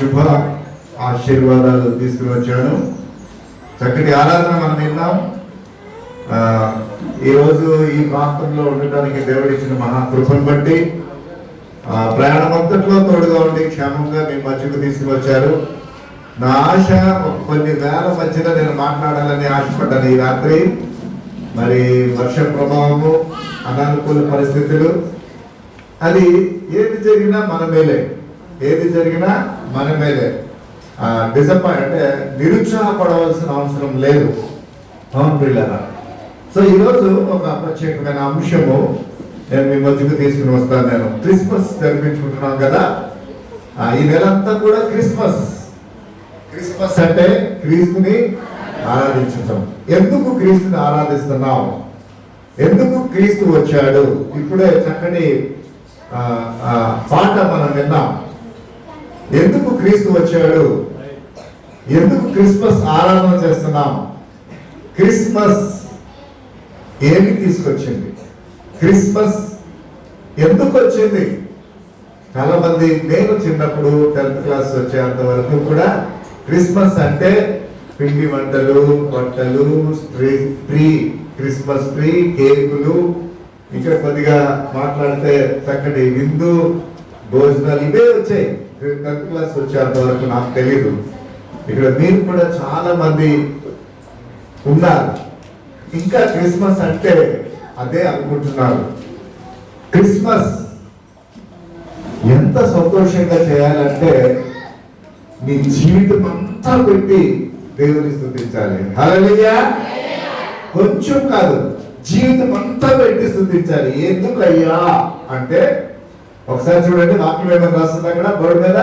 శుభ ఆశీర్వాదాలు తీసుకుని వచ్చాను చక్కటి ఆరాధన మనం విన్నాం ఈరోజు ఈ ప్రాంతంలో ఉండటానికి దేవుడిచ్చిన మహాకృపను బట్టి ప్రయాణం అంతట్లో తోడుగా ఉండి క్షేమంగా మీ మధ్యకు తీసుకుని వచ్చారు. నా ఆశ కొన్ని వేల మధ్యలో నేను మాట్లాడాలని ఆశపడ్డాను ఈ రాత్రి. మరి వర్ష ప్రభావము అనానుకూల పరిస్థితులు అది ఏది జరిగినా మన మేలే ఏది జరిగినా మన మీదే. డిసప్పాయింట్ అంటే నిరుత్సాహపడవలసిన అవసరం లేదు. అవును పిల్లరా సో ఈరోజు ఒక ప్రత్యేకమైన అంశము నేను మీ మధ్యకు తీసుకుని వస్తాను నేను. క్రిస్మస్ జరిపించుకుంటున్నాం కదా? ఈ నెలంతా కూడా క్రిస్మస్. క్రిస్మస్ అంటే క్రీస్తుని ఆరాధించటం. ఎందుకు క్రీస్తుని ఆరాధిస్తున్నాం? ఎందుకు క్రీస్తు వచ్చాడు? ఇప్పుడే చక్కటి పాట మనం విన్నాం. ఎందుకు క్రీస్తు వచ్చాడు? ఎందుకు క్రిస్మస్ ఆరాధన చేస్తున్నాం? క్రిస్మస్ ఏమి తీసుకొచ్చింది? క్రిస్మస్ ఎందుకు వచ్చింది? చాలా మంది నేను చిన్నప్పుడు టెన్త్ క్లాస్ వచ్చేంత వరకు కూడా క్రిస్మస్ అంటే పిండి వంటలు బట్టలు ట్రీ ట్రీ క్రిస్మస్ ట్రీ కేకులు ఇంకా కొద్దిగా మాట్లాడితే చక్కటి విందు భోజనాలు ఇవే వచ్చాయి. క్లాస్ వచ్చేంత వరకు నాకు తెలియదు ఇక్కడ మీరు కూడా చాలా మంది ఉన్నారు. ఇంకా క్రిస్మస్ అంటే అదే అనుకుంటున్నారు. క్రిస్మస్ ఎంత సంతోషంగా చేయాలంటే మీ జీవితం అంతా పెట్టి దేవుని స్థుతించాలి. హలలియా కొంచెం కాదు జీవితం అంతా పెట్టి స్థుతించాలి. ఎందుకయ్యా అంటే ఒకసారి చూడండి వాక్యం ఏమైనా రాస్తుంది అక్కడ బోర్డు మీద.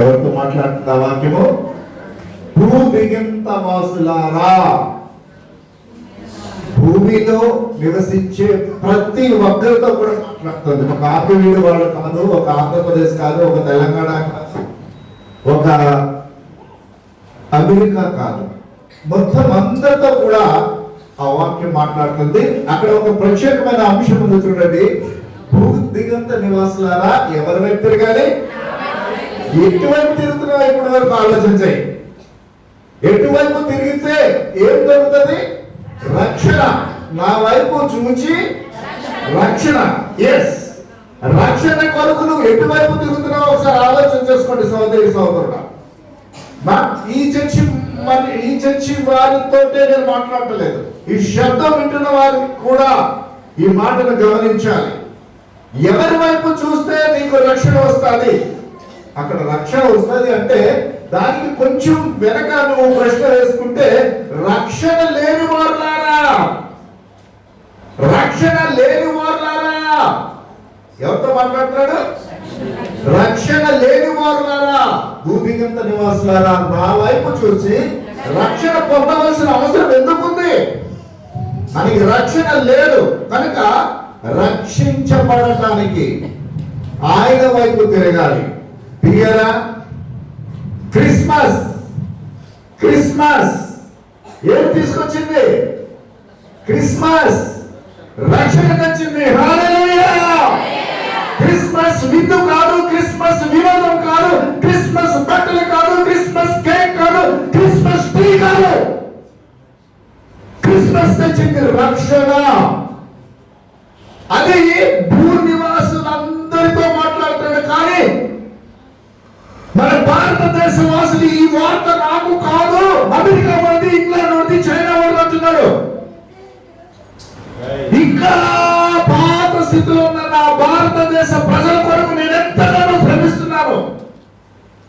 ఎవరితో మాట్లాడుతుంది ఆ వాక్యము? భూమిగంత వాసులారా. భూమిలో నివసించే ప్రతి ఒక్కరితో కూడా మాట్లాడుతుంది. ఒక ఆపివీడు వాళ్ళు కాదు ఒక ఆంధ్రప్రదేశ్ కాదు ఒక తెలంగాణ కాదు ఒక అమెరికా కాదు. మొత్తం అందరితో కూడా ఆ వాక్యం మాట్లాడుతుంది. అక్కడ ఒక ప్రత్యేకమైన అంశం ఉంది చూడండి. భూ దిగంత నివాసులారా ఎవరి వైపు తిరగాలి? ఎటువైపు తిరుగుతున్నావు ఇప్పటి వరకు ఆలోచించాయి ఎటువైపు తిరిగితే ఏం జరుగుతుంది? రక్షణ. నా వైపు చూచి రక్షణ. ఎస్ రక్షణ కొరకు నువ్వు ఎటువైపు తిరుగుతున్నావు ఒకసారి ఆలోచన చేసుకోండి సోదరి సోదరుడు ఈ చర్చి మన ఈ చర్చి వారితో నేను మాట్లాడలేదు ఈ శబ్దం వింటున్న వారికి కూడా ఈ మాటను గమనించాలి. ఎవరి వైపు చూస్తే నీకు రక్షణ వస్తుంది? అక్కడ రక్షణ వస్తుంది అంటే దానికి కొంచెం వెనక నువ్వు ప్రశ్న వేసుకుంటే రక్షణ లేని వారులారా? రక్షణ లేని వారులారా? ఎవరితో మాట్లాడుతున్నాడు? రక్షణ లేని వారులారా? భూమిగంత నివాసులారా నా వైపు చూసి రక్షణ పొందవలసిన అవసరం ఎందుకుంది? మనకి రక్షణ లేదు. కనుక రక్షించబడటానికి ఆయన వైపు తిరగాలి. తిరిగారా క్రిస్మస్ క్రిస్మస్. ఏం తీసుకొచ్చింది? క్రిస్మస్. రక్షణ తెచ్చింది. క్రిస్మస్ విందు కాదు క్రిస్మస్ వినోదం కాదు క్రిస్మస్ విశ్వసించింది రక్షణ. అది భూ నివాసులందరితో మాట్లాడుతున్నాడు. కానీ మన భారతదేశ వాసులు ఈ వార్త నాకు కాదు. అమెరికా వాడి ఇంగ్లాండ్ వాడి చైనా వాళ్ళు అంటున్నాడు ఇంకా పాత స్థితిలో ఉన్న నా భారతదేశ ప్రజల కొరకు నేను ఎంతగానో శ్రమిస్తున్నాను.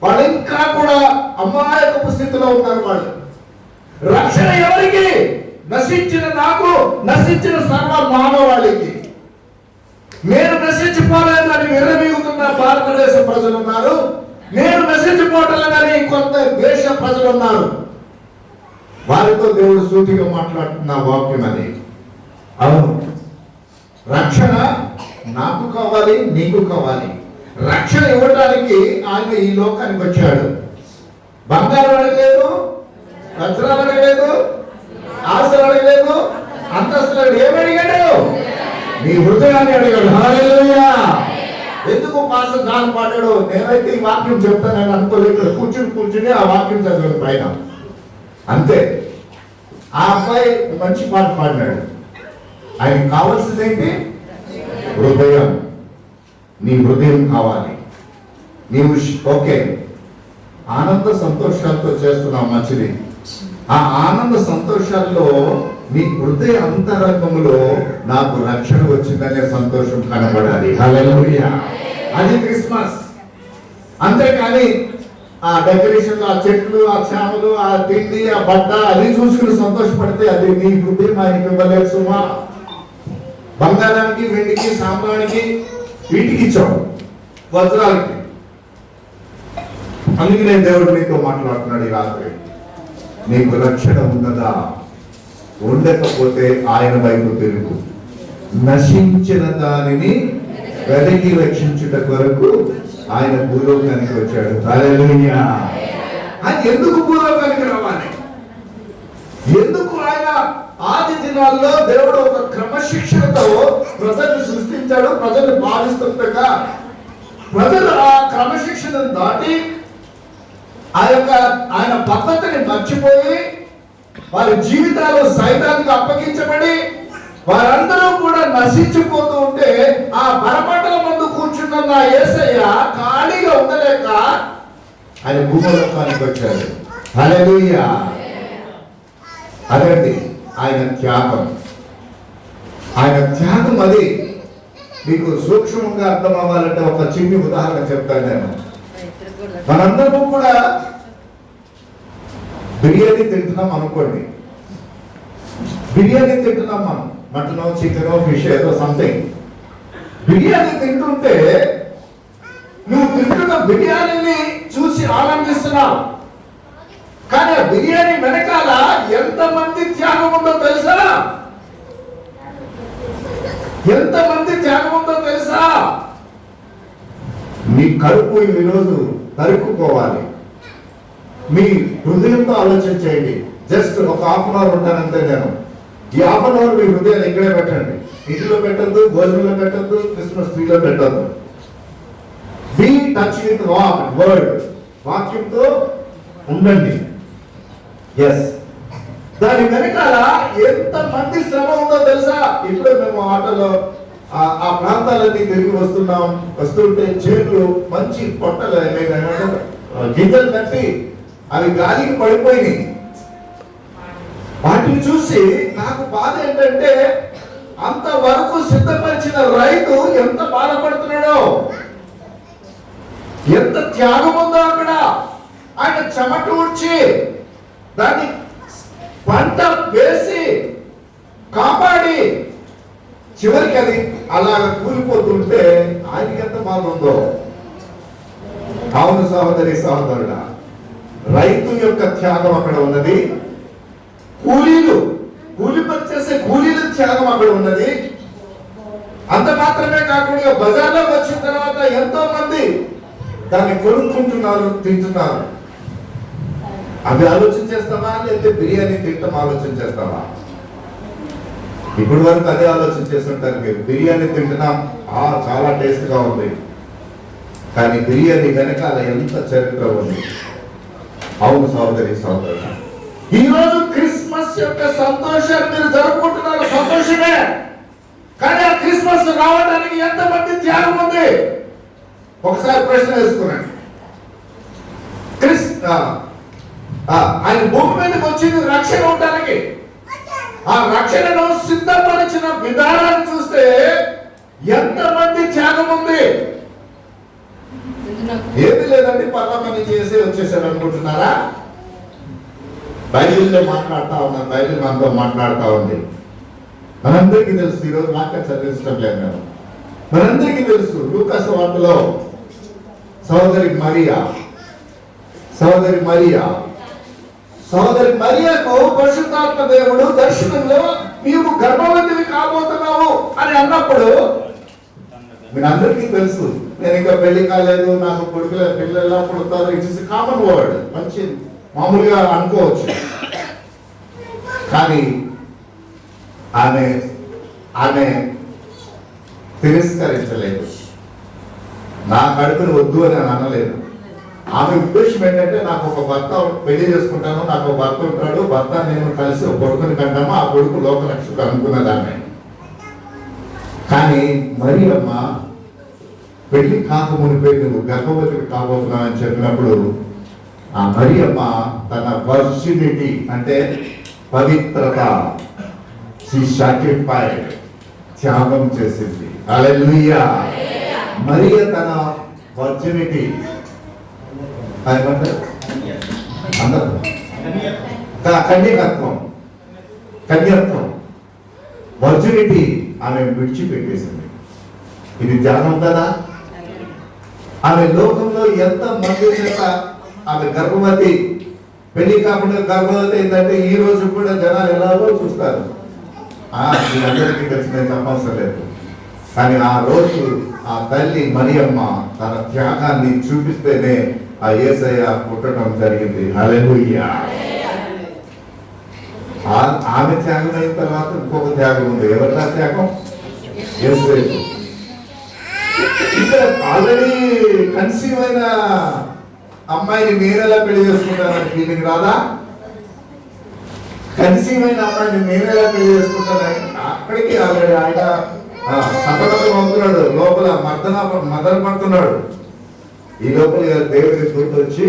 వాళ్ళు ఇంకా కూడా అమాయకపు స్థితిలో ఉన్నారు వాళ్ళు. రక్షణ నశించిన నాకు నశించిన సర్వ మానవాళికి. నేను నశించిపోలేదు అని విర్రమీగుతున్న భారతదేశ ప్రజలు ఉన్నారు నేను నశించిపోవట్లేదని కొంత దేశ ప్రజలు ఉన్నారు వారితో దేవుడు సూటిగా మాట్లాడుతున్న వాక్యం అది. అవును. రక్షణ నాకు కావాలి నీకు కావాలి. రక్షణ ఇవ్వడానికి ఆయన ఈ లోకానికి వచ్చాడు. బంగారం అడగలేదు వజ్రాలు అడగలేదు ఆశలు అడగలేదు అంతస్తులు అడగలేదు. ఏమి అడిగాడు నీ హృదయాన్ని అడిగాడు. హల్లెలూయా. ఎన్నాళ్ళు పాడాడు నేనైతే ఈ వాక్యం చెప్తానని అనుకోలేదు. ఇక్కడ కూర్చుని కూర్చుని ఆ వాక్యం చదివాడు పైన. అంతే. ఆ అబ్బాయి మంచి పాట పాడినాడు. ఆయనకి కావాల్సింది ఏంటి? హృదయం. నీ హృదయం కావాలి. నీవు ఓకే. ఆనంద సంతోషాలతో చేస్తున్నావు మంచిది. ఆ ఆనంద సంతోషాల్లో నీ హృదయ అంతరంగంలో నాకు రక్షణ వచ్చిందనే సంతోషం కనబడాలి. అది క్రిస్మస్. అంతేకాని ఆ డెకరేషన్ ఆ చెట్లు ఆ చేమలు ఆ తిండి ఆ బట్ట అది చూసుకుని సంతోషపడితే అది నీ హృదయం ఆయనకి ఇవ్వలేదు సుమా. బంగారానికి వెండికి సాంబ్రానికి వీటికి ఇచ్చావు వజ్రాలకి. అందుకనే దేవుడు నీతో మాట్లాడుతున్నాడు ఈ రాత్రి. నీకు రక్షణ ఉన్నదా? ఉండకపోతే ఆయన వైపు తిరుగు. నశించిన దానిని వెదకి రక్షించుట కొరకు ఆయన భూలోకానికి వచ్చాడు. హల్లెలూయా. ఎందుకు భూలోకానికి రావాలి? ఎందుకు ఆయన ఆది దినాల్లో దేవుడు ఒక క్రమశిక్షణతో ప్రజల్ని సృష్టించాడు ప్రజల్ని పాలిస్తుండగా? ప్రజలు ఆ క్రమశిక్షణను దాటి ఆ యొక్క ఆయన పద్ధతిని మర్చిపోయి వారి జీవితాలు సైతానికి అప్పగించబడి వారందరూ కూడా నశించిపోతూ ఉంటే ఆ బరపట్టల ముందు కూర్చున్న నా యేసయ్య ఖాళీగా ఉండలేక ఆయన భూమలోకానికి వచ్చాడు. హల్లెలూయా. అదండి ఆయన త్యాగం. ఆయన త్యాగం అది. మీకు సూక్ష్మంగా అర్థం అవ్వాలంటే ఒక చిన్ని ఉదాహరణ చెప్తాను నేను. మనందరము కూడా బిర్యానీ తింటున్నాం అనుకోండి. బిర్యానీ తింటున్నాం మనం. మటనో చికెనో ఫిష్ ఏదో సంథింగ్ బిర్యానీ తింటుంటే నువ్వు తింటున్న బిర్యానీని చూసి ఆనందిస్తున్నావు. కానీ ఆ బిర్యానీ వెనకాల ఎంతమంది త్యాగం ఉందో తెలుసా? ఎంతమంది త్యాగం ఉందో తెలుసా? మీ కడుపు ఈరోజు తరుక్కుపోవాలి మీ హృదయంతో ఆలోచన చేయండి. జస్ట్ ఒక హాఫ్ అన్ అవర్ ఉంటానంతే నేను. ఈ హాఫ్ అన్ అవర్ మీ హృదయాన్ని ఇక్కడే పెట్టండి. ఇంటిలో పెట్టద్దు భోజనంలో పెట్టద్దు క్రిస్మస్ ట్రీలో పెట్టద్దు. బీ టచ్ విత్ వాక్ వర్డ్ వాక్యంతో ఉండండి. ఎస్ దాని వెనకాల ఎంత మంది శ్రమ ఉందో తెలుసా? ఇప్పుడు మేము ఆటోలో ఆ- ఆ ప్రాంతాలన్నీ తిరిగి వస్తున్నాం. వస్తుంటే చేతులు మంచి పొట్టలు ఆ, గింజలు కట్టి అవి గాలికి పడిపోయినాయి. వాటిని చూసి నాకు బాధ ఏంటంటే అంతవరకు సిద్ధపరిచిన రైతు ఎంత బాధపడుతున్నాడో? ఎంత త్యాగం ఉందో అక్కడ? ఆయన చెమట ఊడ్చి దాన్ని పంట వేసి కాపాడి చివరికి అది అలా కూలిపోతుంటే ఆయనకి ఎంత బాధ ఉందో. అవును సహోదరి సహోదరుడా రైతు యొక్క త్యాగం అక్కడ ఉన్నది. కూలీలు కూలి పనిచేసే కూలీల త్యాగం అక్కడ ఉన్నది. అంత మాత్రమే కాకుండా బజార్లో వచ్చిన తర్వాత ఎంతో మంది దాన్ని కొనుక్కుంటున్నారు తింటున్నారు. అవి ఆలోచన చేస్తామా లేకపోతే బిర్యానీ తింటాం ఆలోచన చేస్తామా? ఇప్పుడు వరకు అదే ఆలోచన చేస్తుంటారు మీరు. బిర్యానీ తింటున్నాం. ఆ చాలా టేస్ట్గా ఉంది. కానీ బిర్యానీ వెనకాల ఎంత చరిత్ర ఉంది? అవును సోదరి సోదరు ఈరోజు క్రిస్మస్ యొక్క సంతోషాన్ని మీరు జరుపుకుంటున్నారు. సంతోషమే. కానీ ఆ క్రిస్మస్ రావడానికి ఎంతమంది త్యాగం ఉంది? ఒకసారి ప్రశ్న వేసుకున్నాను క్రిస్ ఆ, ఆయన భూమి మీదకి వచ్చింది రక్షణ ఉండడానికి. ఆ రక్షణను సిద్ధపరిచిన విధానాన్ని చూస్తే ఎంతమంది త్యాగం ఉంది? ఏది లేదండి పర్వతాన్ని చేసి వచ్చేసారు అనుకుంటున్నారా? బైబిల్లో మాట్లాడుతా ఉన్నాను బైబిల్ మనతో మాట్లాడుతూ ఉంది. మనందరికీ తెలుసు ఈరోజు వాక్యం చదివించడం లేదు నేను మనందరికీ తెలుసు లూకాసు వార్తలో సహోదరి మరియా సహోదరి మరియా సోదరి మరియకు పరిశుద్ధాత్మ దేవుడు దర్శనంలో నీవు గర్భవతిని కాబోతున్నావు అని అన్నప్పుడు మీరు అందరికీ తెలుసు నేను ఇంకా పెళ్ళి కాలేదు నాకు కొడుకుల పిల్లలు ఎలా పుడతారు ఇట్ ఇస్ కామన్ వర్డ్ మంచి మామూలుగా అనుకోవచ్చు. కానీ ఆమె ఆమె తిరస్కరించలేదు. నా కడుపుని వద్దు అని అనలేదు ఆమె ఉద్దేశం ఏంటంటే నాకు ఒక భర్త పెళ్ళి చేసుకుంటాను నాకు ఒక భర్త ఉంటాడు భర్త నేను కలిసి ఒక కొడుకుని కంటాము ఆ కొడుకు లోకరక్షకు అనుకున్నది ఆమె కానీ మరి అమ్మ పెళ్ళి కాక మునిపే నువ్వు గర్భవతి కాబోతున్నావు అని చెప్పినప్పుడు ఆ మరి అమ్మ తన వర్షినిటీ అంటే పవిత్రత సాక్రిఫైడ్ త్యాగం చేసింది. అలెలుయ్యా మరియ తన వర్జినిటీ ఏమంటారు అందరు. కన్యకత్వం కన్యత్వం. వర్జినిటీ ఆమె విడిచిపెట్టేసింది. ఇది ధ్యానం కదా? ఆమె లోకంలో ఎంత మంది చేత ఆమె గర్భవతి. పెళ్ళి కాకుండా గర్భవతి ఏంటంటే ఈ రోజు కూడా జనాలు ఎలాగో చూస్తారు. ఆ, వీళ్ళందరికీ తెలిసిన చెప్పవసరం లేదు. కానీ ఆ రోజు ఆ తల్లి మరియమ్మ తన త్యాగాన్ని చూపిస్తేనే ఆ ఏసయ్య పుట్టడం జరిగింది. హల్లెలూయా. ఆమె త్యాగం అయిన తర్వాత ఇంకొక త్యాగం ఉంది. ఎవరినా త్యాగం? ఇక్కడ ఆల్రెడీ కన్సీవ్ అయిన అమ్మాయిని నేనెలా పెళ్ళి చేసుకుంటానని ఫీలింగ్ రాదా? కన్సీవ్ అయిన అమ్మాయిని నేనెలా పెళ్ళి చేసుకుంటానని అక్కడికి ఆల్రెడీ ఆయన సతమతం అవుతున్నాడు లోపల మర్దన మదన పడుతున్నాడు. ఈ లోపల ఇక దేవుని వచ్చి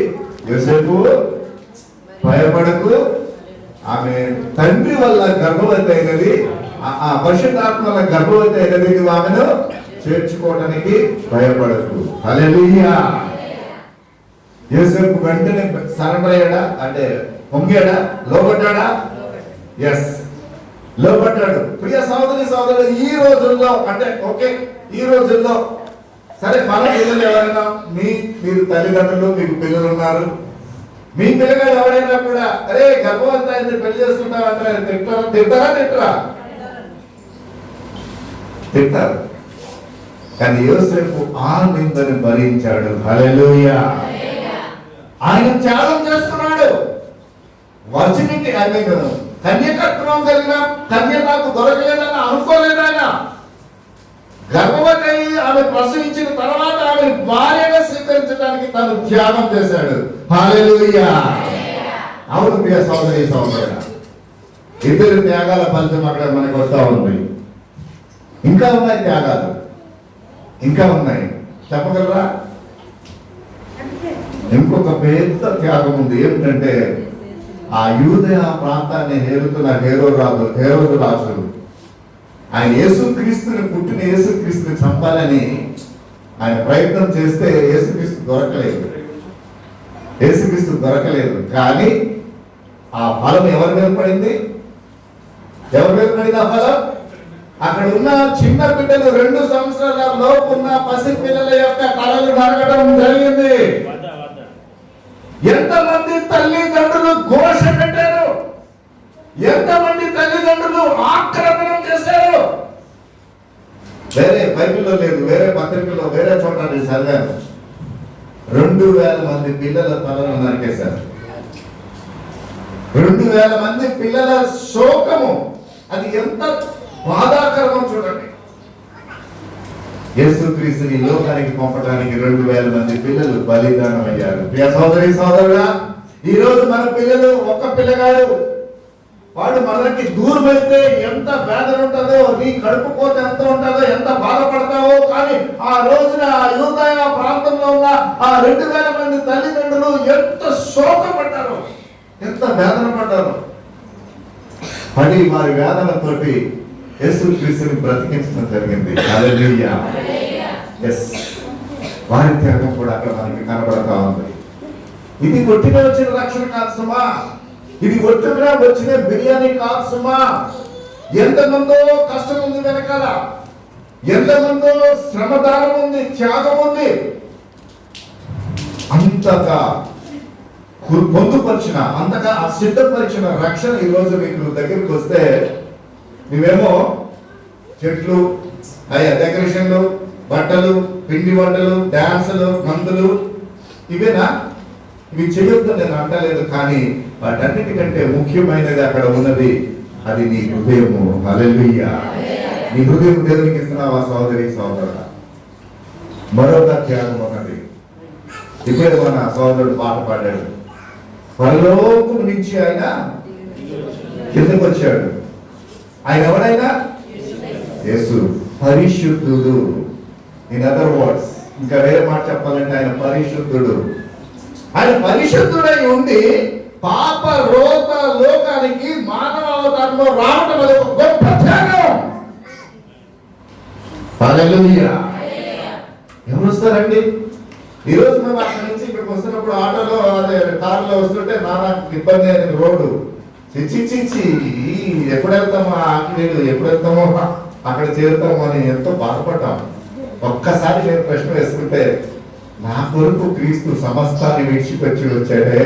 యోసేపు భయపడకు. ఆమె తండ్రి వల్ల గర్భవతి అయినది ఆ- పరిశుద్ధాత్మ వల్ల గర్భవతి అయినది నువ్వు ఆమెను చేర్చుకోవడానికి భయపడకు. హల్లెలూయా. యోసేపు వెంటనే సరెండర్ అయ్యాడా అంటే పొంగాడా? లోపడ్డాడా ఎస్ లోపడ్డాడు ప్రియ సోదరి సోదరులు ఈ రోజుల్లో అంటే ఓకే ఈ రోజుల్లో సరే మన పిల్లలు ఎవరైనా మీ మీరు తల్లిదండ్రులు మీకు పిల్లలు ఉన్నారు. మీ పిల్లలు ఎవరైనా కూడా అరే గర్భవంత అయితే పెళ్ళి అంటారు. తింటారా తింటారా తింటారా? తింటారు. కానీ యోసేపు ఆ నిందని భరించాడు. హల్లెలూయా. ఆయన త్యాగం చేస్తున్నాడు. వర్జినిటీ ఐ మీన్ కన్యకత్వం కలిగిన కన్య నాకు దొరకలేదని అనుకోలేదు ఆయన. గర్భవతి ఆమె ప్రసవించిన తర్వాత ఆమె భార్యగా స్వీకరించడానికి తను త్యాగం చేశాడు. అవును ప్రియ సోదరి సోదరుడ ఇద్దరు త్యాగాల ఫలితం అక్కడ మనకు వస్తా ఉంది. ఇంకా ఉన్నాయి త్యాగాలు. ఇంకా ఉన్నాయి. చెప్పగలరా? ఇంకొక పెద్ద త్యాగం ఉంది. ఏమిటంటే ఆ యూదయ ప్రాంతాన్ని హేరుతున్న హేరో రాజు హేరోదు రాజు ఆయన యేసుక్రీస్తుని పుట్టిన యేసుక్రీస్తుని చంపాలని ఆయన ప్రయత్నం చేస్తే యేసుక్రీస్తు దొరకలేదు. యేసుక్రీస్తు దొరకలేదు. కానీ ఆ ఫలం ఎవరి మీద పడింది? ఎవరి మీద పడింది ఆ ఫలం? అక్కడ ఉన్న చిన్న బిడ్డలు రెండు సంవత్సరాల లోపు ఉన్న పసి పిల్లల యొక్క కళలు నరగడం జరిగింది. ఎంతమంది తల్లిదండ్రులు ఘోష పెట్టారు ఎంతమంది తల్లిదండ్రులు ఆక్రమణం చేశారు? వేరే బైబిల్లో లేదు వేరే పత్రికల్లో వేరే చోట నేను చదివాను. రెండు వేల మంది పిల్లల తలను నరికేశారు. రెండు వేల మంది పిల్లల శోకము. అది ఎంత బాధాకరమో చూడండి. యేసుక్రీస్తుని లోకానికి పంపడానికి రెండు వేల మంది పిల్లలు బలిదానం అయ్యారు ప్రియ సోదరి సోదరుడా ఈ రోజు మన పిల్లలు ఒక్క పిల్లగాడు. వాడు మనకి దూరం వెళ్తే ఎంత వేదన ఉంటుందో నీ కడుపు కోత ఎంత ఉంటుందో ఎంత బాధపడతావో కానీ ఆ రోజున ఆ యువత ప్రాంతంలో ఉన్న ఆ రెండు వేల మంది తల్లిదండ్రులు ఎంత శోకపడ్డారు ఎంత వేదన పడ్డారు. పడి వారి వేదనతో యేసు క్రీస్తుని బ్రతికించడం జరిగింది. ఎస్ వారి త్యాగం కూడా అక్కడ మనకి కనబడతా ఉంది. ఇది కొట్టిన వచ్చిన రక్షణ కాదు సుమా. ఇది ఒట్టుగా వచ్చిన బిర్యానీ కాదు సుమా. ఎంతమందో కష్టం ఉంది వెనకాల. ఎంతమందో శ్రమదానం ఉంది త్యాగం ఉంది. అంతగా పొందుపరిచిన అంతగా ఆ సిద్ధపరిచిన రక్షణ ఈరోజు మీకు దగ్గరికి వస్తే నువ్వేమో చెట్లు అయ్యా డెకరేషన్లు బట్టలు పిండి వంటలు డ్యాన్సులు మందులు ఇవేనా? ఇవి చేయొద్దు నేను అంటలేదు కానీ వాటన్నిటికంటే ముఖ్యమైనది అక్కడ ఉన్నది అది నీ హృదయము. హల్లెలూయా. నీ హృదయం దేవునికి ఇస్తున్నావా సోదరి సోదరుడా మరొక త్యాగం ఉన్నది ఇప్పుడే మన సోదరుడు పాట పాడాడు. పరలోకం నుంచి ఆయన కిందకు వచ్చాడు. ఆయన ఎవరైనా? యేసు. పరిశుద్ధుడు. ఇన్ అదర్ వర్డ్స్ ఇంకా వేరే మాట చెప్పాలంటే ఆయన పరిశుద్ధుడు. ఆయన పరిశుద్ధుడై ఉండి పాప రోత లోకానికి మానవ అవతారంలో రావటం అది ఒక గొప్ప త్యాగం. ఎవరు వస్తారండి? మేము అక్కడి నుంచి ఇక్కడికి వస్తున్నప్పుడు ఆటోలో అదే కారులో వస్తుంటే నానా ఇబ్బంది అయింది రోడ్డు. చిచ్చిచ్చి ఎప్పుడు వెళ్తామో ఆకిలీలు ఎప్పుడు వెళ్తామో అక్కడ చేరుతామో అని ఎంతో బాధపడ్డాం ఒక్కసారి నేను ప్రశ్న వేసుకుంటే నా కొరకు క్రీస్తు సమస్తాన్ని విడిచిపెట్టి వచ్చాడే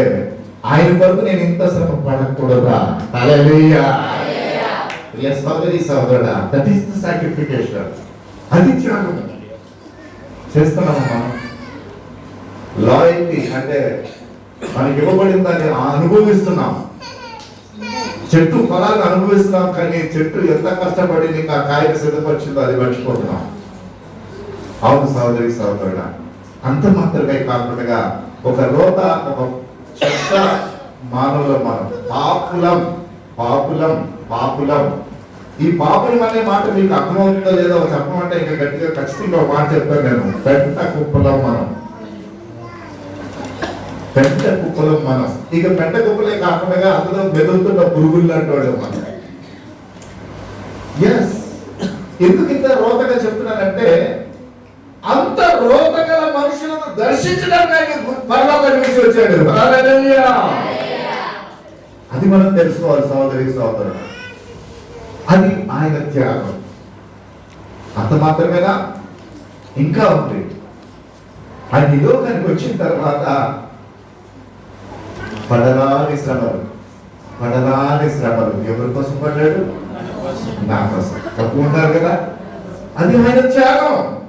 ఆయన కొరకు నేను ఇంత శ్రమ పడకూడదా? ప్రియ సోదరి సోదరుడా దట్ ఈస్ ద సాక్రిఫికేషన్ అది త్యాగం. చేస్తున్నాము మనం? లాయల్టీ అంటే మనకి ఇవ్వబడిన దాన్ని అనుభవిస్తున్నాం. చెట్టు ఫలాన్ని అనుభవిస్తున్నాం కానీ చెట్టు ఎంత కష్టపడి నీకు ఆ కాయను సిద్ధపరిచిందో అది మర్చిపోతున్నాం. అవును సహోదరి సహోదరుడా అంత మాత్రమే కాకుండా ఒక రోత ఒక చెత్త మానవులం మనం పాపులం పాపులం పాపులం. ఈ పాపులం అనే మాట మీకు అర్థమవుతుందో లేదో చెప్పమంటే ఇంకా గట్టిగా ఖచ్చితంగా ఒక మాట చెప్తాను నేను. పెంట కుప్పలం మనం. పెంట కుప్పలం మనం. ఇక పెంట కుప్పలే కాకుండా అందులో మెదులుతున్న పురుగులు లాంటి వాళ్ళు మనం ఎస్ ఎందుకు ఇంత రోతగా చెప్తున్నానంటే దర్శించడానికి ఆయన పరలోకం నుంచి వచ్చాడు. అది మనం తెలుసుకోవాలి సహోదరి సహోదరుడు. అది ఆయన త్యాగం. అంత మాత్రమేనా? ఇంకా ఉంది. ఆయన లోకానికి వచ్చిన తర్వాత పడరాని శ్రమలు పడరాని శ్రమలు. ఎవరి కోసం పడ్డాడు? నా కోసం. తప్పు ఉంటారు కదా? అది ఆయన త్యాగం.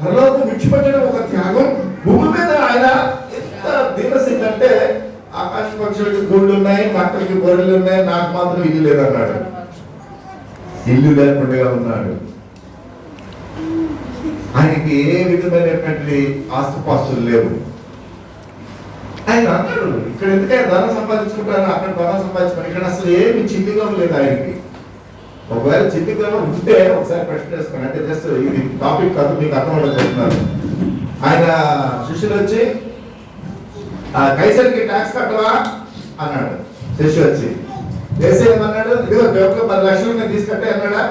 పరలోకం విడిచిపెట్టడం ఒక త్యాగం. భూమి మీద ఆయన ఎంత దీనసింగ్ అంటే ఆకాశ పక్షులకి గూళ్ళు ఉన్నాయి మక్కలకి గొర్రెలు ఉన్నాయి నాకు మాత్రం ఇల్లు లేదన్నాడు. ఇల్లు లేకుండా ఉన్నాడు. ఆయనకి ఏ విధమైనటువంటి ఆస్తుపాస్తులు లేవు. ఆయన అన్నాడు ఇక్కడ ఎందుకంటే ధనం సంపాదించుకుంటారు? అక్కడ ధనం సంపాదించుకుంటారు ఇక్కడ అసలు ఏమి చిల్లిగా లేదు ఆయనకి. ఒకవేళ చిల్లిగా ఉంటే ఒకసారి ప్రశ్న చేసుకోండి అంటే జస్ట్ ఇది టాపిక్ కాదు మీకు అర్థమవుతుంది చెప్తున్నారు ఆయన శిష్యులు వచ్చి కైసరికి ట్యాక్స్ కట్టవా? అన్నాడు. శిష్యు వచ్చి వేసే ఏమన్నాడు ఇదిగో పది లక్షలు నేను తీసుకట్టే అన్నాడా?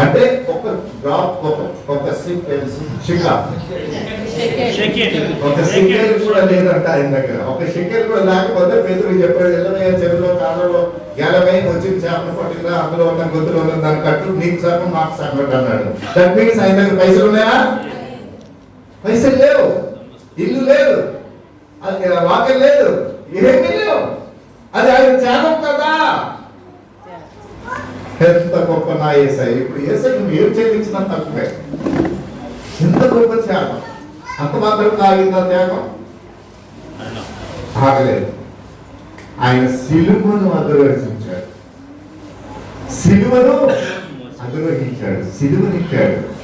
అంటే ఒక డ్రాప్ ఒక ఒక ఒక షెకెల్ కూడా లేదంట ఆయన దగ్గర. ఒక షెకెల్ కూడా లేకపోతే పేదలు చెప్పాడు ఎల్లమయ్య చెరువులో కాలంలో గెలమై వచ్చిన చేపలు పట్టిందా? అందులో ఉన్న గొంతులో ఉన్న దాన్ని కట్టు నీకు సగం మాకు సగం అన్నాడు. దట్ మీన్స్ ఆయన దగ్గర పైసలు ఉన్నాయా? పైసలు లేవు. ఇల్లు లేదు. అది వాక్యం లేదు. ఏమీ లేవు. అది ఆయన త్యాగం కదా. ఎంత గొప్ప నా ఏసై. ఇప్పుడు ఏసై నువ్వు ఏం చెల్లించినా తక్కువే. ఎంత గొప్ప త్యాగం. అంత మాత్రం కాగిందా త్యాగం? ఆగలేదు. ఆయన సిలువను అధిరోహించాడు. సిలువను అధిరోహించాడు. సిలువనిచ్చాడు.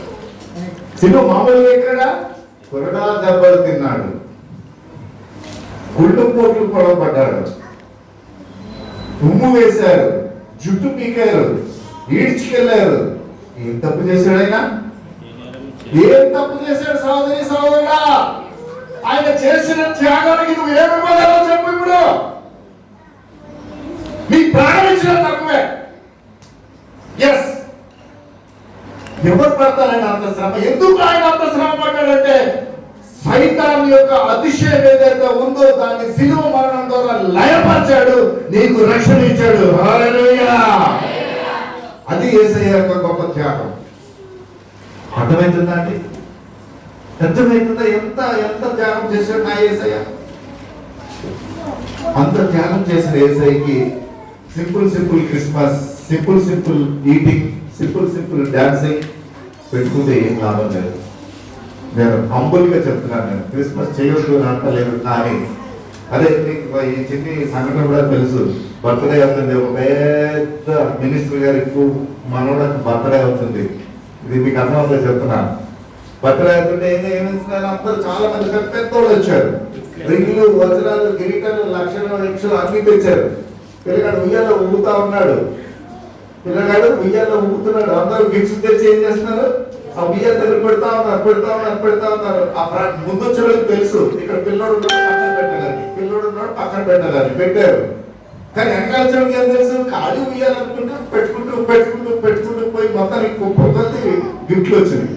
సిలువ మామూలుగా ఎక్కడ? కొరడా దెబ్బలు తిన్నాడు. గుళ్ళు పోట్లు పొడవబడ్డాడు. ఉమ్ము వేశారు. జుట్టు పీకారు. ఈడ్చుకెళ్ళారు ఏం తప్పు చేశాడు ఆయన? ఏం తప్పు చేశాడు సహోదరి సహోదరుడా? ఆయన చేసిన త్యాగానికి నువ్వు ఏమి ఇవ్వగలవు చెప్పు ఇప్పుడు? నీ ప్రాణం ఇచ్చిన తక్కువే. ఎస్ ఎవరు పడతారని అంత శ్రమ? ఎందుకు ఆయన అంత శ్రమ పడ్డాడంటే సైతాన్ యొక్క అతిశయం ఏదైతే ఉందో దాన్ని సిలువ మరణం ద్వారా లయపరిచాడు నీకు రక్షణ ఇచ్చాడు. అది ఏసయ్య యొక్క గొప్ప త్యాగం. అర్థమవుతుందా అండి? అర్థమవుతుందా? ఎంత ఎంత త్యాగం చేశాడు నా ఏసయ్య? అంత త్యాగం చేసిన ఏసఐకి simple simple Christmas simple simple eating simple simple dancing పెట్టుకుంటే ఏం లాభం లేదు. నేను హంబుల్గా చెప్తున్నాను నేను. క్రిస్మస్ చేయొద్దు అని అంటలేదు కానీ అదే మీకు ఈ చిన్ని సంఘటన కూడా తెలుసు. బర్త్డే అవుతుంది. ఒక పెద్ద మినిస్టర్ గారు ఎక్కువ మనోడకి బర్త్డే అవుతుంది. ఇది మీకు అర్థమవుతుందో చెప్తున్నాను ఏం ఏమిస్తున్నారు అందరూ చాలా మంది పెద్ద పెద్దోళ్ళు వచ్చారు. రింగులు వజ్రాలు కిరీటాలు లక్షలు లక్షలు అన్ని తెచ్చారు. పిల్లగాడు ఉయ్యాలో ఊగుతా ఉన్నాడు. పిల్లగాడు ఉయ్యాలో ఊగుతున్నాడు. అందరూ గిఫ్ట్స్ తెచ్చి ఏం చేస్తున్నారు? ఆ ఉయ్యాల దగ్గర పెడతా ఉన్నారు పెడతా ఉన్నారు పెడతా ఉన్నారు. ఆ ముందు వచ్చే తెలుసు. ఇక్కడ పిల్లోడు పెట్టాలని పిల్లడు ఉన్నాడు పక్కన పెట్టాలని పెట్టారు. కానీ వెనకాల ఏం తెలుసు? ఖాళీ ఉయ్యాలనుకుంటే పెట్టుకుంటూ పెట్టుకుంటూ పెట్టుకుంటూ పోయి మొత్తానికి కుప్ప కొద్ది గిఫ్ట్లు వచ్చినాయి.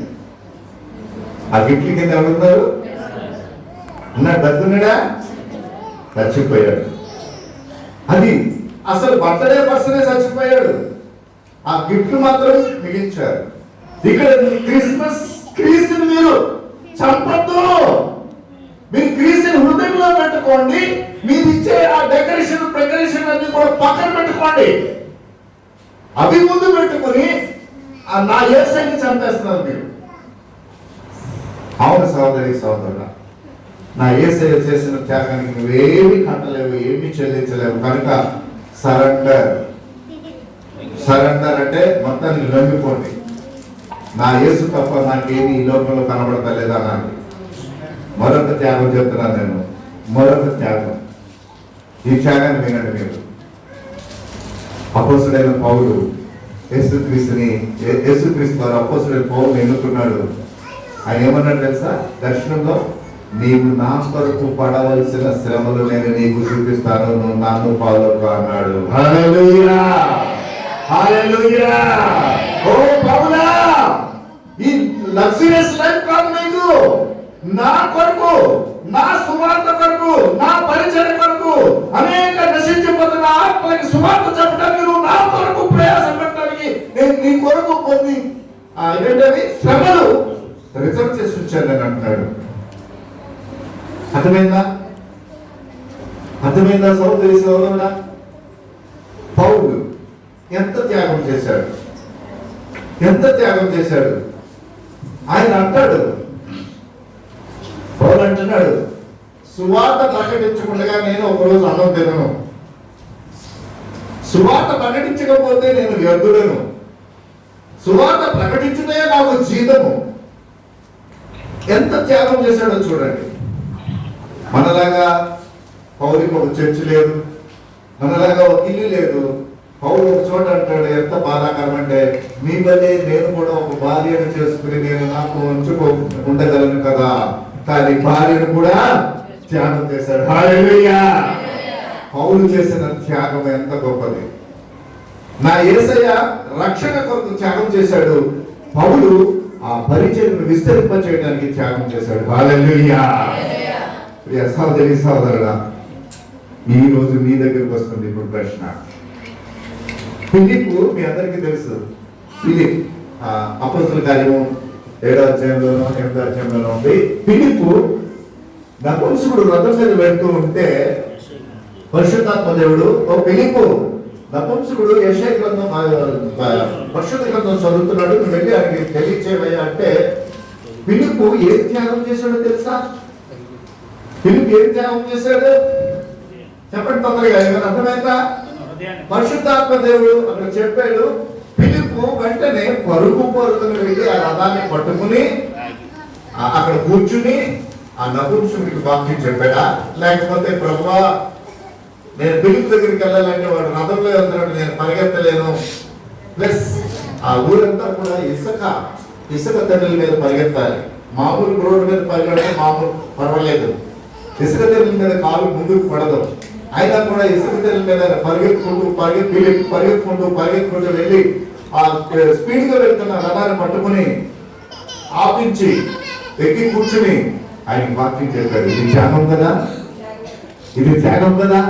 ఆ గిఫ్ట్ల కింద ఎవరున్నారు? అన్నాడు బతుకున్నాడా? చచ్చిపోయాడు. అది అసలు బర్త్డే పర్సనే చచ్చిపోయాడు. ఆ గిఫ్ట్ మాత్రం మిగిల్చారు ఇక్కడ క్రిస్మస్ క్రీస్తుని మీరు చంపద్దు! మీరు క్రీస్తుని హృదయంలో పెట్టుకోండి. మీరు ఇచ్చే ఆ డెకరేషన్ డెకరేషన్ అన్ని కూడా పక్కన పెట్టుకోండి. అవి ముందు పెట్టుకుని ఆ నా ఏసైని చంపేస్తున్నారు మీరు. అవును సహోదరి సహోదరుడ. నా ఏసై చేసిన త్యాగానికి నువ్వేమి కట్టలేవు ఏమి చెల్లించలేవు. కనుక సరెండర్ సరెండర్ అంటే మొత్తాన్ని లొంగిపోండి నా యేసు తప్ప నాకేమి ఈ లోకంలో కనబడతలేదు అన్నాను మరొక త్యాగం చెప్తున్నాను నేను? మరొక త్యాగం. ఈ త్యాగాన్ని వినండి మీరు. అపోసుడైన పౌలు యేసుక్రీస్తుని యేసు యేసుక్రీస్తు వారు అపోసుడైన పౌలు ఎన్నుకున్నాడు. ఆయన ఏమన్నాడు తెలుసా? దర్శనంలో నీవు నా కొరకు పడవలసిన శ్రమలు నేను నీకు చూపిస్తాను నువ్వు నన్ను ఫాలో అన్నాడు. ఓ పౌలా ఈ లగ్జరియస్ లైఫ్ కాదు నీకు! నా కొరకు నా సువార్త కొరకు నా పరిచయం కొరకు అనేక నశించిపోతున్న ఆత్మలకి సువార్త చెప్పడానికి నువ్వు నా కొరకు ప్రయాసం పెట్టడానికి నేను నీ కొరకు కొన్ని ఏంటవి శ్రమలు రిజర్వ్ చేసి ఉంచాను అని అంటున్నాడు. అర్థమైందా? అర్థమైందా? సౌదరి సోదరుడా పౌరుడు ఎంత త్యాగం చేశాడు? ఎంత త్యాగం చేశాడు? ఆయన అంటాడు పౌలు అంటున్నాడు. సువార్త ప్రకటించకుండా నేను ఒకరోజు అన్నం తినను. సువార్త ప్రకటించకపోతే నేను వ్యర్థుడను. సువార్త ప్రకటించుటే నాకు జీతము. ఎంత త్యాగం చేశాడో చూడండి. మనలాగా పౌరికి ఒక చర్చి లేదు. మనలాగా ఒక ఇల్లు లేదు. పౌరు ఒక చోట అంటాడు ఎంత బాధాకరం అంటే మీ వల్లే నేను కూడా ఒక భార్యను చేసుకుని నేను నాకు ఉంచుకో ఉండగలను కదా. కానీ భార్యను కూడా త్యాగం చేశాడు. హల్లెలూయా! పౌలు చేసిన త్యాగం ఎంత గొప్పది. నా ఏసయ్య రక్షణ కొరకు త్యాగం చేశాడు. పౌలు ఆ పరిచయను విస్తరింపచేయడానికి త్యాగం చేశాడు. హల్లెలూయా! ప్రియ సహోదరి సహోదరుడా ఈ రోజు మీ దగ్గరకు వస్తుంది ఇప్పుడు ప్రశ్న. ఫిలిప్ మీ అందరికీ తెలుసు. ఫిలిప్ అపస్తుల కార్యము ఏడో అధ్యాయంలోనో ఎనిమిదో అధ్యాయంలోనో ఉంది ఫిలిప్ నపుంసకుడు రథం మీద వెళ్తూ ఉంటే పరిశుద్ధాత్మ దేవుడు ఓ ఫిలిప్ నపుంసకుడు యశయ గ్రంథం పరిశుద్ధ గ్రంథం చదువుతున్నాడు నువ్వు వెళ్ళి ఆయనకి తెలియచేవయ్యా అంటే ఫిలిప్ ఏం త్యాగం చేశాడో తెలుసా? ఫిలిప్ ఏం త్యాగం చేశాడు? చెప్పండి తొందరగా ఏమైనా అర్థమైందా. పరిశుద్ధాత్మ దేవుడు అక్కడ చెప్పాడు పిలుపు వెంటనే పరుగు పరుగులు వెళ్ళి ఆ రథాన్ని పట్టుకుని అక్కడ కూర్చుని ఆ నపుంసుడికి వాక్యం చెప్పాడా లేకపోతే ప్రభా నేను పిలుపు దగ్గరికి వెళ్ళాలంటే వాడు రథంలో వెళ్తున్నాడు నేను పరిగెత్తలేను. ప్లస్ ఆ ఊరంతా కూడా ఇసుక ఇసుక తెరల మీద పరిగెత్తాలి. మామూలు రోడ్డు మీద పరిగెడితే మామూలు పర్వాలేదు. ఇసుక తెరల మీద కాలు ముందుకు పడదు. అయినా కూడా ఇసుక తెరల మీద పరిగెత్తుకుంటూ పరిగెత్తి పరిగెత్తుకుంటూ పరిగెత్తుకుంటూ వెళ్ళి ఆ స్పీడ్గా వెళ్తున్న రథాన్ని పట్టుకుని ఆపించి ఎక్కి కూర్చుని ఆయన వాక్యం చెప్పాడు ఇది త్యాగం కదా? ఇది త్యాగం కదా?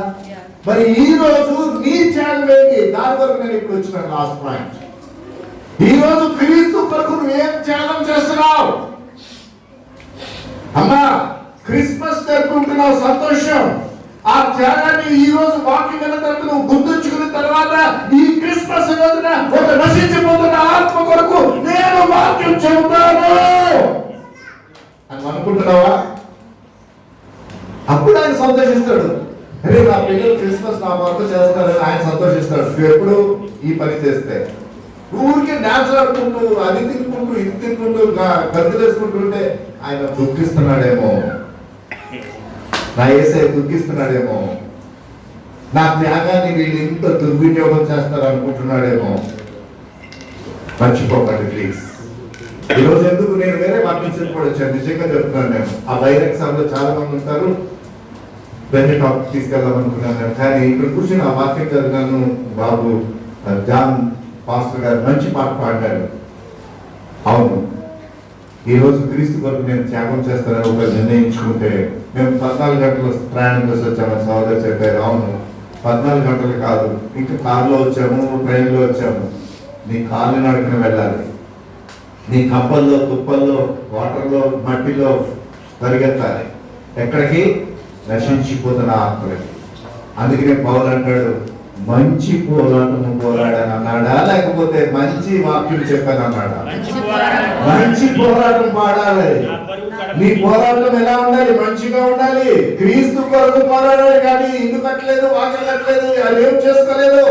మరి ఈ రోజు నీ త్యాగం ఏంటి దాని వరకు నేను ఇప్పుడు వచ్చిన లాస్ట్ పాయింట్ ఈ రోజు క్రీస్తు కొరకు నువ్వేం త్యాగం చేస్తున్నావు? అమ్మా క్రిస్మస్ జరుపుకుంటున్నావు సంతోషం. ఆ త్యాగాన్ని ఈ రోజు వాక్యం విన్న తర్వాత నువ్వు గుర్తుంచుకున్న తర్వాత ఈ క్రిస్మస్ రోజున ఒక నశించిపోతున్న ఆత్మ కొరకు నేను వాక్యం చెబుతాను. అని అనుకుంటున్నావా? అప్పుడు ఆయన సంతోషిస్తాడు. అరే నా పిల్లలు క్రిస్మస్ నా వరకు చేస్తారని ఆయన సంతోషిస్తాడు. నువ్వు ఎప్పుడు ఈ పని చేస్తే? ఊరికే డాన్స్ ఆడుకుంటూ అది తినుకుంటూ ఇది తినుకుంటూ గద్దలు వేసుకుంటుంటే ఆయన దుఃఖిస్తున్నాడేమో నా ఏసై దుఃఖిస్తున్నాడేమో. నా త్యాగాన్ని వీళ్ళు ఇంత దుర్వినియోగం చేస్తారు అనుకుంటున్నాడేమో. మర్చిపోకండి ప్లీజ్ ఈరోజు ఎందుకు నేను వేరే వాక్యం కూడా వచ్చాను? నిజంగా చెప్తున్నాను నేను. ఆ బైరక్ సభలో చాలా మంది ఉంటారు. వెన్న టాపిక్ తీసుకెళ్దాం అనుకున్నాను నేను. కానీ ఇక్కడ కూర్చొని ఆ వాక్యం చదివాను బాబు జాన్ పాస్టర్ గారు మంచి పాట పాడారు. అవును. ఈ రోజు క్రీస్తు కొరకు నేను త్యాగం చేస్తానని ఒక నిర్ణయించుకుంటే మేము పద్నాలుగు గంటలు ప్రయాణం చేసి వచ్చామని సోదరు చెప్పారు అవును పద్నాలుగు గంటలు కాదు ఇంకా కారులో వచ్చాము ట్రైన్లో వచ్చాము. నీ కాళ్ళు నడుకుని వెళ్ళాలి. నీ కప్పల్లో తుప్పల్లో వాటర్లో మట్టిలో పరిగెత్తాలి. ఎక్కడికి? నశించిపోతున్న ఆత్మలకి. అందుకనే పౌలు అంటాడు మంచి పోరాటము పోరాడని అన్నాడా? లేకపోతే మంచి వాక్యం చెప్పాను అన్నాడా మంచి పోరాటం. పోరాటం పాడాలి. నా పోరాటం ఎలా ఉండాలి? మంచిగా ఉండాలి. క్రీస్తు కొరకు పోరాడాలి కానీ ఇల్లు కట్టలేదు కట్టలేదు అది ఏం చేసుకోలేదు?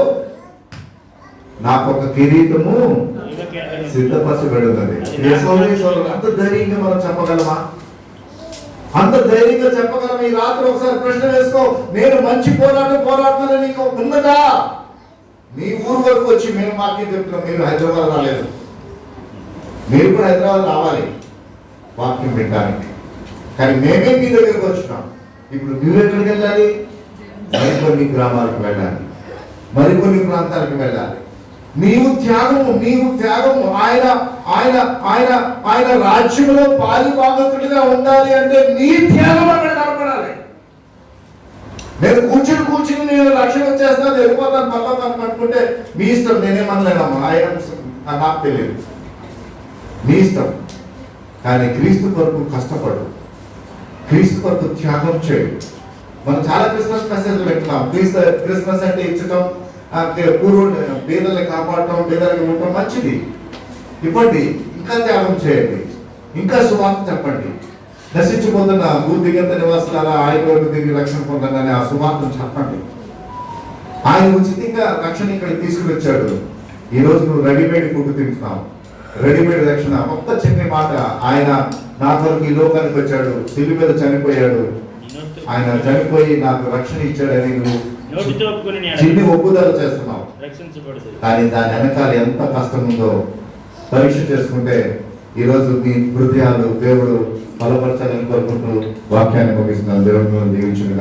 నాకు ఒక కిరీటము సిద్ధపరచబడుతుంది. అంత ధైర్యంగా మనం చెప్పగలమా? అంత ధైర్యంగా చెప్పగలం ఈ రాత్రి ఒకసారి ప్రశ్న వేసుకో. నేను మంచి పోరాటం పోరాడుతున్నా నీకు ఉన్నదా మీ ఊరు వరకు వచ్చి మేము మాకే చెప్తున్నాం? మీరు హైదరాబాద్ రాలేదు. మీరు కూడా హైదరాబాద్ రావాలి వాక్యం పెట్టడానికి కానీ మేమే మీ దగ్గరకు వచ్చినాం. ఇప్పుడు మీరు ఎక్కడికి వెళ్ళాలి? మరికొన్ని గ్రామాలకు వెళ్ళాలి. మరికొన్ని ప్రాంతాలకు వెళ్ళాలి. నీవు త్యాగము నీవు త్యాగము. ఆయన ఆయన ఆయన ఆయన రాజ్యంలో పాలి భాగతుడిగా ఉండాలి అంటే నీ త్యాగం అక్కడ కనపడాలి. నేను కూర్చుని కూర్చుని నేను రక్షణ చేస్తాను వెళ్ళిపోతాను తను అనుకుంటే మీ ఇష్టం నేనేమనలేనమ్మా ఆయన నాకు తెలియదు. మీ ఇష్టం. కానీ క్రీస్తు కొరకు కష్టపడు. క్రీస్తు కొరకు త్యాగం చేయడు. మనం చాలా క్రిస్మస్ మెసేజ్ పెట్టినాం క్రీస్తు క్రిస్మస్ అంటే ఇచ్చటం పూర్వ పేదల్ని కాపాడటం పేదలకి ఉండటం మంచిది. ఇవ్వండి ఇంకా త్యాగం చేయండి. ఇంకా సువార్త చెప్పండి. నశించిపోతున్న భూదిగంత నివాసులారా ఆయన వరకు తిరిగి రక్షణ పొందండి ఆ సువార్తను చెప్పండి. ఆయన ఉచితంగా రక్షణ ఇక్కడ తీసుకుని వచ్చాడు ఈ రోజు నువ్వు రెడీమేడ్ ఫుడ్ తింటున్నావు. రెడీమేడ్ రక్షణ మొత్తం చిన్న మాట ఆయన నా కొరకు ఈ లోకానికి వచ్చాడు. సిల్లి మీద చనిపోయాడు. ఆయన చనిపోయి నాకు రక్షణ ఇచ్చాడని నువ్వు చిన్ని ఒప్పుదల చేస్తున్నావు. రక్షించబడుతుంది కానీ దాని వెనకాల ఎంత కష్టం ఉందో పరీక్ష చేసుకుంటే ఈరోజు మీ హృదయాలు దేవుడు బలపరచాలని కోరుకుంటూ వాక్యాన్ని ముగిస్తున్నాను. దేవుడు దీవించిన